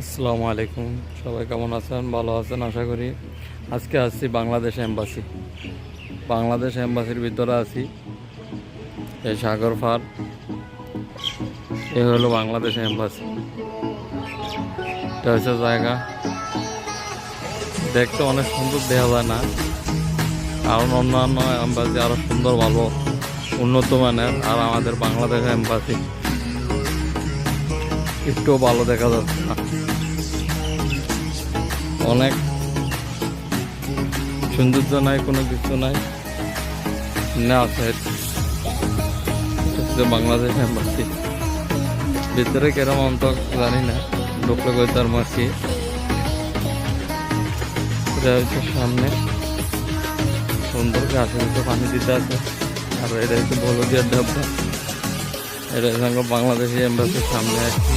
আসসালামু আলাইকুম। সবাই কেমন আছেন? ভালো আছেন, আশা করি। আজকে আসছি বাংলাদেশ এম্বাসি। বাংলাদেশ এম্বাসির ভিতরে আছি। এই সাগর ফার এ হলো বাংলাদেশ এম্বাসি। এটা হচ্ছে জায়গা। দেখতে অনেক সুন্দর দেখা যায় না। কারণ অন্যান্য এম্বাসি আরও সুন্দর, ভালো, উন্নত মানের। আর আমাদের বাংলাদেশ এম্বাসি একটুও ভালো দেখা যাচ্ছে না। অনেক। সৌন্দর্য নাই, কোনো কিছু নাই। না, আছে। বাংলাদেশ এম্বাসি। ভিতরে কেরম অন্ত জানি না ঢুকলে তার মাসি? হচ্ছে সামনে। সুন্দর মতো পানি দিতে আছে আর এটা হচ্ছে বলদিয়ার ডাব্বা এটা হচ্ছে বাংলাদেশি এম্বাসির সামনে আসছি